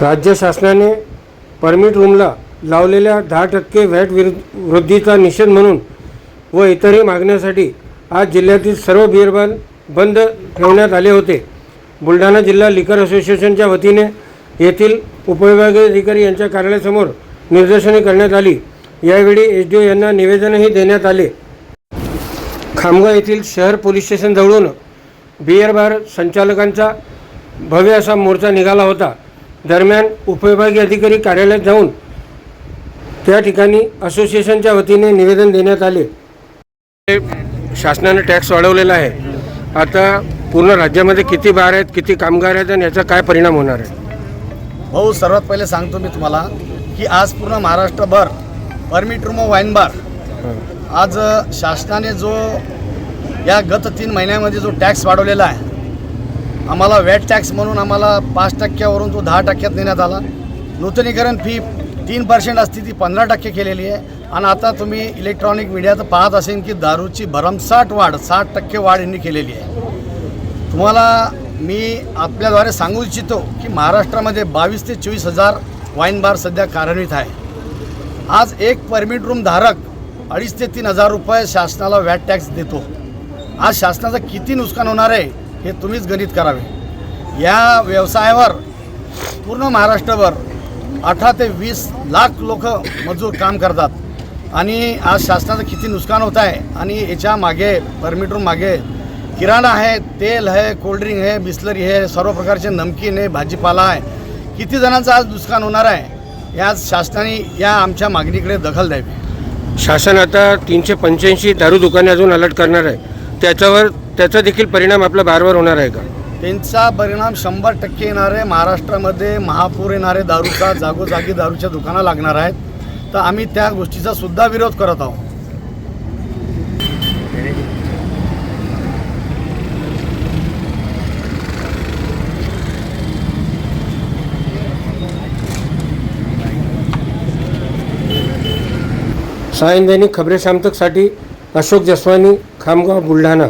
राज्य शासनाने परमिट रूमला लावलेल्या दहा टक्के व्हॅट विरुद्ध वृद्धीचा निषेध म्हणून व इतरही मागण्यासाठी आज जिल्ह्यातील सर्व बिअरबार बंद ठेवण्यात आले होते. बुलढाणा जिल्हा लिकर असोसिएशनच्या वतीने येथील उपविभागीय अधिकारी यांच्या कार्यालयासमोर निदर्शने करण्यात आली. यावेळी एच डी ओ यांना निवेदनही देण्यात आले. खामगाव येथील शहर पोलीस स्टेशनजवळून बिअर बार संचालकांचा भव्य असा मोर्चा निघाला होता. दरम्यान उपविभागीय अधिकारी कार्यालयात जाऊन त्या ठिकाणी असोसिएशनच्या वतीने निवेदन देण्यात आले. शासनाने टॅक्स वाढवलेला आहे. आता पूर्ण राज्यामध्ये किती बार आहेत किती कामगार आहेत आणि याचा काय परिणाम होणार आहे? भाऊ सर्वात पहिले सांगतो मी तुम्हाला की आज पूर्ण महाराष्ट्रभर परमिट रूम वाईन बार आज शासनाने जो या गत तीन महिन्यामध्ये जो टॅक्स वाढवलेला आहे आम्हाला वॅट टॅक्स म्हणून आम्हाला पाच टक्क्यावरून तो दहा टक्क्यात नेण्यात आला. नूतनीकरण फी तीन पर्सेंट असती ती पंधरा टक्के केलेली आहे. आणि आता तुम्ही इलेक्ट्रॉनिक मीडियात पाहत असेल की दारूची भरमसाठ वाढ साठ टक्के वाढ यांनी केलेली आहे. तुम्हाला मी आपल्याद्वारे सांगू इच्छितो की महाराष्ट्रामध्ये बावीस ते चोवीस हजार वाईन बार सध्या कार्यान्वित आहे. आज एक परमिट रूम धारक अडीच ते तीन हजार रुपये शासनाला वॅट टॅक्स देतो. आज शासनाचं किती नुकसान होणार आहे हे तुम्हीच गणित करावे. या व्यवसायावर पूर्ण महाराष्ट्रभर अठरा ते वीस लाख लोक मजूर काम करतात. आणि आज शासनाचं किती नुकसान होत आहे आणि याच्या मागे परमिट मागे किराणा आहे तेल आहे कोल्ड्रिंक आहे बिस्लरी आहे सर्व प्रकारचे नमकीन आहे भाजीपाला आहे. किती जणांचं आज नुकसान होणार आहे या शासनाने या आमच्या मागणीकडे दखल द्यावी. शासन आता तीनशे पंच्याऐंशी दारू दुकाने अजून अलर्ट करणार आहे. त्याच्यावर त्याचा देखील परिणाम आपल्या बारवर होणार आहे का? त्यांचा परिणाम शंभर टक्के येणार आहे. महाराष्ट्रामध्ये महापूर येणारे दारूचा जागोजागी दारूच्या दुकानं लागणार आहेत. तर आम्ही त्या गोष्टीचा सुद्धा विरोध करत आहोत. सायन दैनिक खबरे शामतकसाठी अशोक जसवानी खामगाव बुलढाणा.